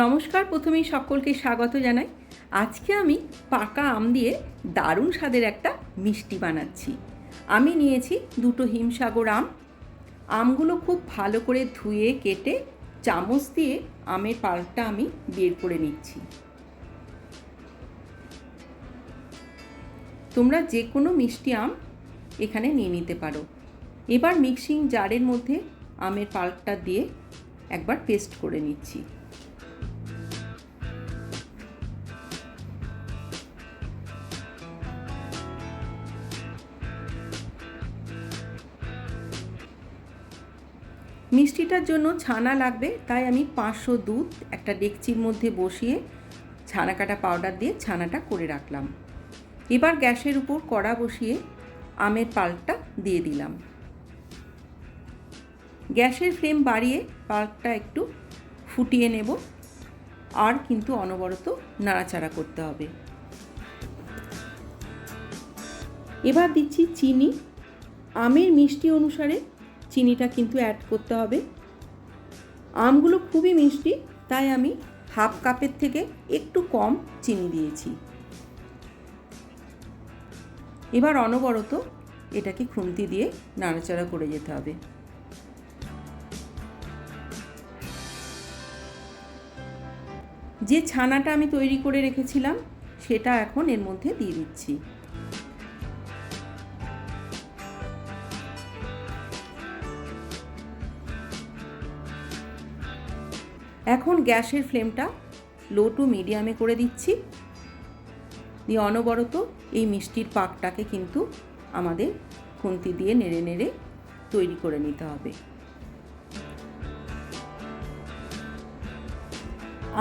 নমস্কার, প্রথমেই সকলকে স্বাগত জানাই। আজকে আমি পাকা আম দিয়ে দারুণ স্বাদের একটা মিষ্টি বানাচ্ছি। আমি নিয়েছি দুটো হিমসাগর আম। আমগুলো খুব ভালো করে ধুয়ে, কেটে, চামচ দিয়ে আমের পাল্পটা আমি বের করে নিচ্ছি। তোমরা যে কোনো মিষ্টি আম এখানে নিয়ে নিতে পারো। এবার মিক্সিং জারের মধ্যে আমের পাল্পটা দিয়ে একবার পেস্ট করে নিচ্ছি। মিষ্টিটার জন্য ছানা লাগবে, তাই আমি পাঁচশো দুধ একটা ডেকচির মধ্যে বসিয়ে ছানা কাটা পাউডার দিয়ে ছানাটা করে রাখলাম। এবার গ্যাসের উপর কড়া বসিয়ে আমের পাল্পটা দিয়ে দিলাম। গ্যাসের ফ্লেম বাড়িয়ে পাল্পটা একটু ফুটিয়ে নেব, আর কিন্তু অনবরত নাড়াচাড়া করতে হবে। এবার দিচ্ছি চিনি। আমের মিষ্টি অনুসারে চিনিটা কিন্তু অ্যাড করতে হবে। আমগুলো খুবই মিষ্টি, তাই আমি হাফ কাপের থেকে একটু কম চিনি দিয়েছি। এবার অনবরত এটাকে খুন্তি দিয়ে নাড়াচাড়া করে যেতে হবে। যে ছানাটা আমি তৈরি করে রেখেছিলাম, সেটা এখন এর মধ্যে দিয়ে দিচ্ছি। এখন গ্যাসের ফ্লেমটা লো টু মিডিয়ামে করে দিচ্ছি। দিয়ে অনবরত এই মিষ্টির পাকটাকে কিন্তু আমাদের খুন্তি দিয়ে নেড়ে নেড়ে তৈরি করে নিতে হবে।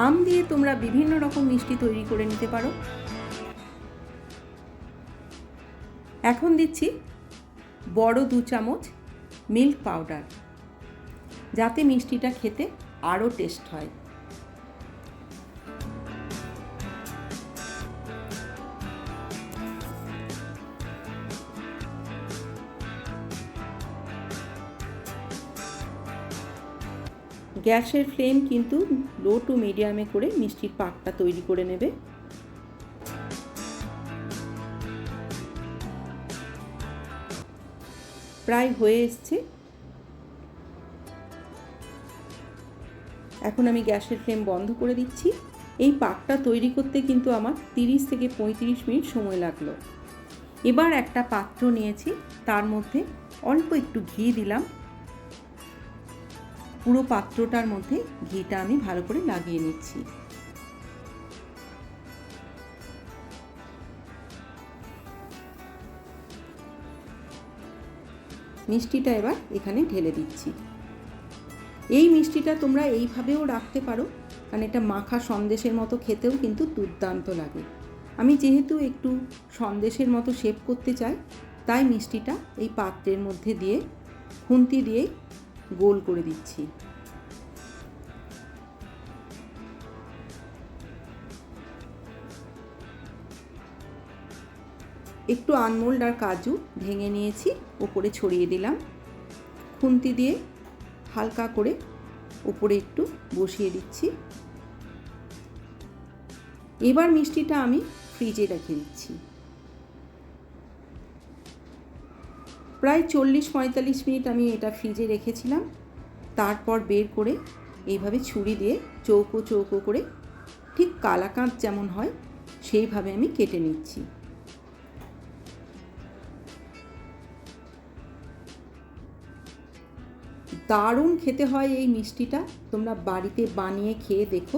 আম দিয়ে তোমরা বিভিন্ন রকম মিষ্টি তৈরি করে নিতে পারো। এখন দিচ্ছি বড় দু চামচ মিল্ক পাউডার, যাতে মিষ্টিটা খেতে আরও টেস্ট হয়। গ্যাসের ফ্লেম কিন্তু লো টু মিডিয়ামে করে মিষ্টির পাকটা তৈরি করে নেবে। প্রায় হয়ে এসছে এখন আমি গ্যাসের ফ্লেম বন্ধ করে দিচ্ছি। এই পাকটা তৈরি করতে কিন্তু আমার তিরিশ থেকে পঁয়ত্রিশ মিনিট সময় লাগল। এবার একটা পাত্র নিয়েছি, তার মধ্যে অল্প একটু ঘি দিলাম। পুরো পাত্রটার মধ্যে ঘিটা আমি ভালো করে লাগিয়ে নিচ্ছি। মিষ্টিটা এবার এখানে ঢেলে দিচ্ছি। এই মিষ্টিটা তোমরা এইভাবেও রাখতে পারো। কারণ এটা মাখা সন্দেশের মতো খেতেও কিন্তু দুর্দান্ত লাগে। আমি যেহেতু একটু সন্দেশের মতো শেপ করতে চাই, তাই মিষ্টিটা এই পাত্রের মধ্যে দিয়ে, খুন্তি দিয়ে গোল করে দিচ্ছি। একটু আনমোল্ড আর কাজু ভেঙে নিয়েছি, ওপরে ছড়িয়ে দিলাম। খুন্তি দিয়ে হালকা করে উপরে একটু বসিয়ে দিচ্ছি। এবার মিষ্টিটা আমি ফ্রিজে রেখে দিচ্ছি। প্রায় চল্লিশ পঁয়তাল্লিশ মিনিট আমি এটা ফ্রিজে রেখেছিলাম। তারপর বের করে এইভাবে ছুরি দিয়ে চৌকো চৌকো করে ঠিক কালাকাঁদ যেমন হয়, সেইভাবে আমি কেটে নিচ্ছি। দারুণ খেতে হয় এই মিষ্টিটা। তোমরা বাড়িতে বানিয়ে খেয়ে দেখো।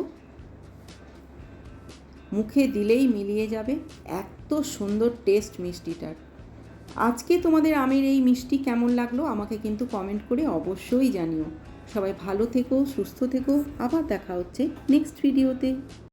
মুখে দিলেই মিলিয়ে যাবে। এত সুন্দর টেস্ট মিষ্টিটার। আজকে তোমাদের আমের এই মিষ্টি কেমন লাগল আমাকে কিন্তু কমেন্ট করে অবশ্যই জানিও। সবাই ভালো থেকো, সুস্থ থেকো। আবার দেখা হচ্ছে নেক্সট ভিডিওতে।